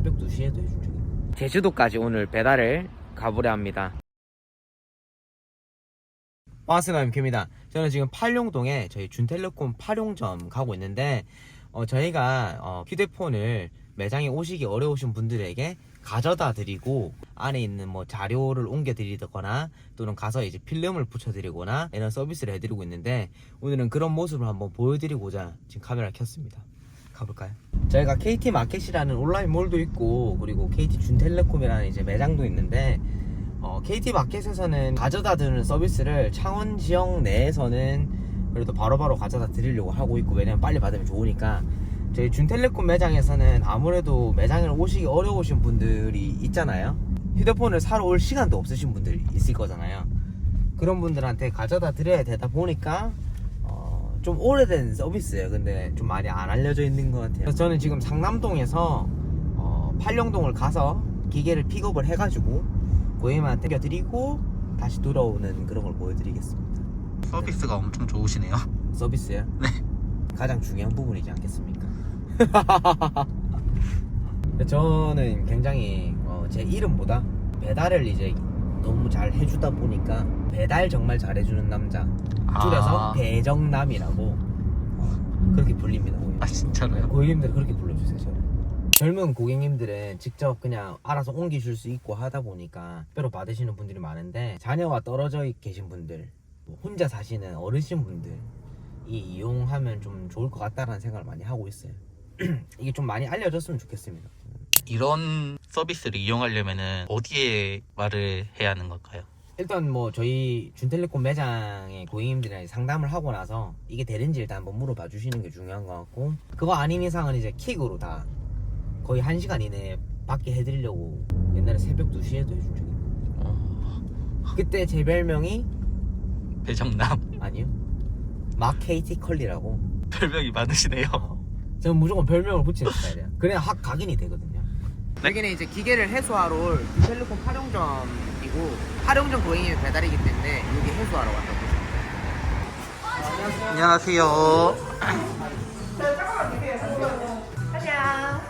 새벽 2시에도 해준 적이 있고 제주도까지 오늘 배달을 가보려 합니다. 반갑습니다 임큐입니다. 저는 지금 팔룡동에 저희 준텔레콤 팔룡점 가고 있는데 어, 저희가 어, 휴대폰을 매장에 오시기 어려우신 분들에게 가져다 드리고 안에 있는 뭐 자료를 옮겨 드리거나 또는 가서 이제 필름을 붙여 드리거나 이런 서비스를 해드리고 있는데 오늘은 그런 모습을 한번 보여드리고자 지금 카메라를 켰습니다. 가볼까요? 저희가 KT 마켓이라는 온라인 몰도 있고 그리고 KT 준텔레콤이라는 이제 매장도 있는데 어, KT 마켓에서는 가져다 드리는 서비스를 창원 지역 내에서는 그래도 바로바로 가져다 드리려고 하고 있고 왜냐면 빨리 받으면 좋으니까. 저희 준텔레콤 매장에서는 아무래도 매장에 오시기 어려우신 분들이 있잖아요. 휴대폰을 사러 올 시간도 없으신 분들이 있을 거잖아요. 그런 분들한테 가져다 드려야 되다 보니까 어, 좀 오래된 서비스예요 근데 좀 많이 안 알려져 있는 것 같아요 저는 지금 상남동에서 어, 팔령동을 가서 기계를 픽업을 해가지고 고객님한테 드리고 다시 돌아오는 그런 걸 보여드리겠습니다 서비스가 엄청 좋으시네요. 서비스요? 네. 가장 중요한 부분이지 않겠습니까? 저는 굉장히 어, 제 이름보다 배달을 이제 너무 잘 해주다 보니까 배달 정말 잘해주는 남자 줄여서 아. 배정남이라고 어, 그렇게 불립니다. 아 진짜로요? 고객님들 그렇게 불러주세요. 저를. 젊은 고객님들은 직접 그냥 알아서 옮기실 수 있고 하다 보니까 특별로 받으시는 분들이 많은데 자녀와 떨어져 계신 분들 뭐 혼자 사시는 어르신 분들이 이용하면 좀 좋을 것 같다라는 생각을 많이 하고 있어요 이게 좀 많이 알려졌으면 좋겠습니다 이런 서비스를 이용하려면은 어디에 말을 해야 하는 걸까요? 일단 뭐 저희 준텔레콤 매장의 고객님들이랑 상담을 하고 나서 이게 되는지 일단 한번 물어봐 주시는 게 중요한 것 같고 그거 아닌 이상은 이제 킥으로 다 거의 1시간 이내에 받게 해드리려고 옛날에 새벽 2시에도 해준 적이 있고 어, 그때 제 별명이 배정남. 아니요. 마케이티 컬리라고. 별명이 많으시네요. 어, 저는 무조건 별명을 붙이는 스타일이야 그래야 확 각인이 되거든요. 네. 여기는 이제 기계를 해소하러 올 텔레콤 활용점이고 활용점 고객님이 배달이기 때문에 여기 해소하러 왔다고 보시면 안녕하세요. 하샤.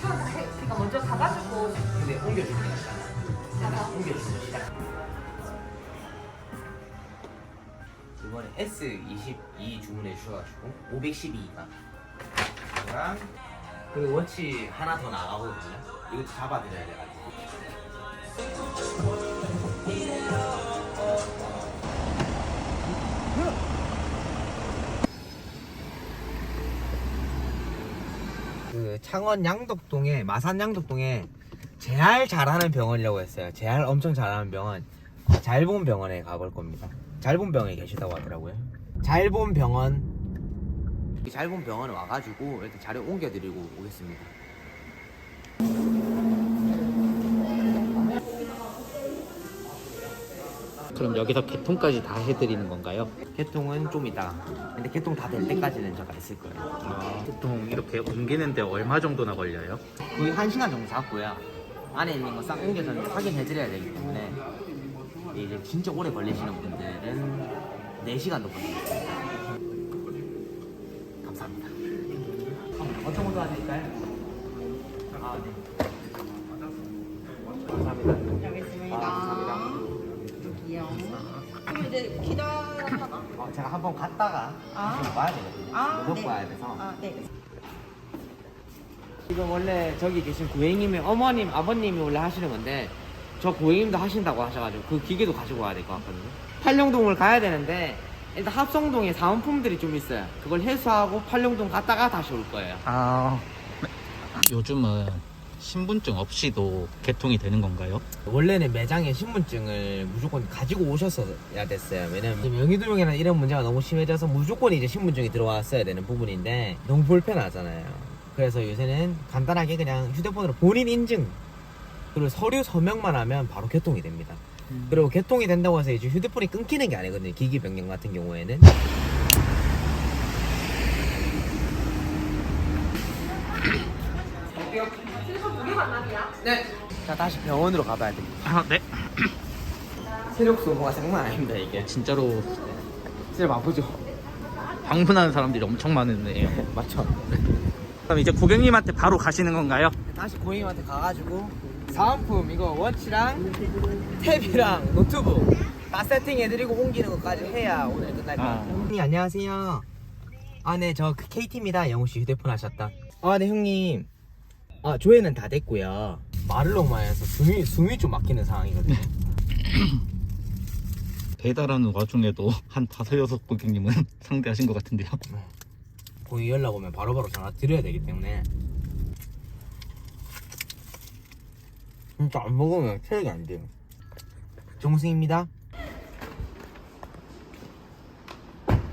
그러니까 먼저 가가지고 근데 옮겨주는 게 낫잖아. 옮겨주는 시작. 이번에 S22 주문해 주셔가지고 512가 이거랑 그리고 워치 하나 더 나가거든요. 이것도 잡아드려야 돼가지고. 그 창원 양덕동에 마산 양덕동에 재활 잘하는 병원이라고 했어요. 재활 엄청 잘하는 병원 잘본 병원에 가볼 겁니다. 잘본 병원에 계시다고 하더라고요. 잘본 병원 이 잘본 병원에 와가지고 일단 자료 옮겨드리고 오겠습니다. 그럼 여기서 개통까지 다 해드리는 건가요? 개통은 좀 이따가. 근데 개통 다 될 때까지는 제가 있을 거예요. 아, 보통 이렇게 옮기는데 얼마 정도나 걸려요? 거의 한 시간 정도 잡고요. 안에 있는 거 싹 옮겨서 확인해드려야 되기 때문에 이제 진짜 오래 걸리시는 분들은 4시간도 걸립니다. 감사합니다. 어떤 것도 하실까요? 아, 네. 감사합니다. 여기 있습니다. 아, 감사합니다. 여기요. 그럼 이제 기다렸다가. 어, 제가 한번 갔다가 아. 좀 봐야 되거든요. 아, 먹고 네. 와야 돼서. 아, 네. 지금 원래 저기 계신 고객님이 어머님, 아버님이 원래 하시는 건데 저 고객님도 하신다고 하셔가지고 그 기계도 가지고 와야 될 것 같거든요. 팔룡동을 가야 되는데 일단 합성동에 사은품들이 좀 있어요. 그걸 해소하고 팔룡동 갔다가 다시 올 거예요. 아 요즘은 신분증 없이도 개통이 되는 건가요? 원래는 매장에 신분증을 무조건 가지고 오셨어야 됐어요. 왜냐면 지금 영유도용이라는 이런 문제가 너무 심해져서 무조건 이제 신분증이 들어왔어야 되는 부분인데 너무 불편하잖아요. 그래서 요새는 간단하게 그냥 휴대폰으로 본인 인증 그리고 서류 서명만 하면 바로 개통이 됩니다. 그리고 개통이 된다고 해서 이제 휴대폰이 끊기는 게 아니거든요. 기기 변경 같은 경우에는. 네. 자 다시 병원으로 가봐야 됩니다. 아 네. 체력 소모가 장난 아닙니다 이게. 진짜로 진짜 아프죠? 방문하는 사람들이 엄청 많은데요. 맞죠? 그럼 이제 고객님한테 바로 가시는 건가요? 다시 고객님한테 가가지고 사은품 이거 워치랑 탭이랑 노트북 다 세팅해드리고 옮기는 것까지 해야 오늘 끝날 것 아. 형님 안녕하세요. 아 네 저 KT입니다. 영우 씨 휴대폰 하셨다. 아 네 형님. 아 조회는 다 됐고요. 말을 너무 많이 해서 숨이 숨이 좀 막히는 상황이거든요. 배달하는 와중에도 한 다섯 여섯 고객님은 상대하신 것 같은데요. 고객 연락 오면 바로바로 전화 드려야 되기 때문에 진짜 안 먹으면 체력이 안 돼요. 정승입니다.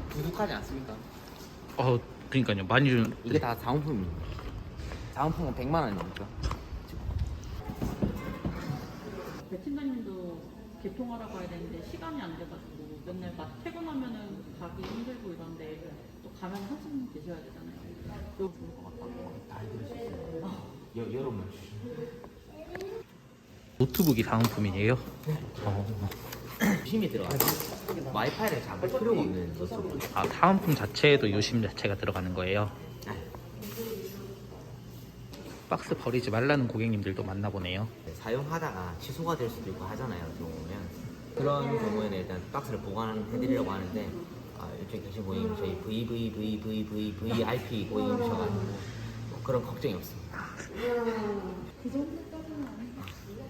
부족하지 않습니까? 어, 그러니까요. 많이 좀 이게 다 자원품입니다. 자원품은 100만 원이 넘죠. 배 팀장님도 개통하러 가야 되는데 시간이 안 돼가지고 맨날 막 퇴근하면은 가기 힘들고 이런데 또 가면 한참 계셔야 되잖아요. 그거 좋을 것 같다고. 다 해드리셨어요. 여, 여러분 노트북이 사은품이에요. 어. 힘이 들어가서 와이파이를 잡을 필요가 없는 노트북. 아, 사은품 자체에도 요심 자체가 들어가는 거예요. 박스 버리지 말라는 고객님들도 많나 보네요. 사용하다가 취소가 될 수도 있고 하잖아요. 어떻게 보면 그런 경우에는 일단 박스를 보관해드리려고 하는데 아, 이쪽에 계신 고객님 저희 VVVVV VIP 고객님이셔가지고 뭐 그런 걱정이 없습니다.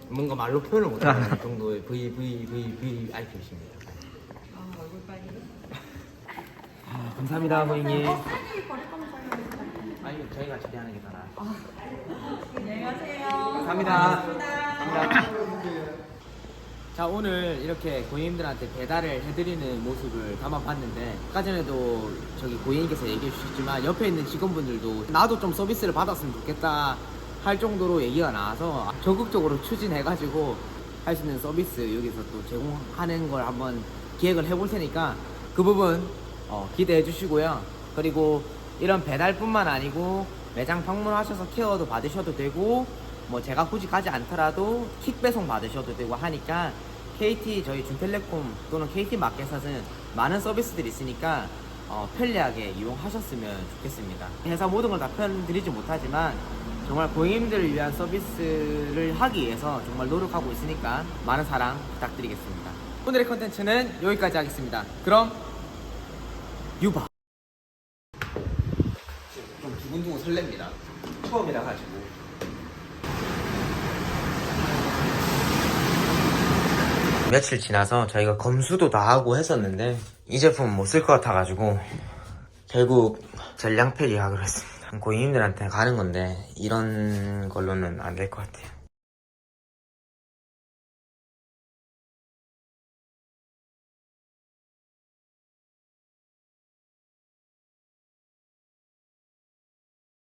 뭔가 말로 표현을 못하는 정도의 VVVVIP이십니다. 아, 감사합니다, 고객님. 아니, 저희가 처리하는 게더 나아요. 안녕하세요. 감사합니다. 감사합니다. 자 오늘 이렇게 고객님들한테 배달을 해드리는 모습을 담아봤는데 아까 전에도 저기 고객님께서 얘기해 주셨지만 옆에 있는 직원분들도 나도 좀 서비스를 받았으면 좋겠다 할 정도로 얘기가 나와서 적극적으로 추진해가지고 할 수 있는 서비스 여기서 또 제공하는 걸 한번 기획을 해볼 테니까 그 부분 어, 기대해 주시고요 그리고 이런 배달뿐만 아니고 매장 방문하셔서 케어도 받으셔도 되고 뭐 제가 굳이 가지 않더라도 킥 배송 받으셔도 되고 하니까 KT 저희 준텔레콤 또는 KT 마켓에서는 많은 서비스들이 있으니까 어, 편리하게 이용하셨으면 좋겠습니다. 회사 모든 걸다 표현드리지 못하지만 정말 고객님들을 위한 서비스를 하기 위해서 정말 노력하고 있으니까 많은 사랑 부탁드리겠습니다. 오늘의 컨텐츠는 여기까지 하겠습니다. 그럼 유바 좀 두근두근 설렙니다. 처음이라 가지고. 며칠 지나서 저희가 검수도 다 하고 했었는데 이 제품 못 쓸 것 같아가지고 결국 전량 폐기하기로 했습니다. 고객님들한테 가는 건데 이런 걸로는 안 될 것 같아요.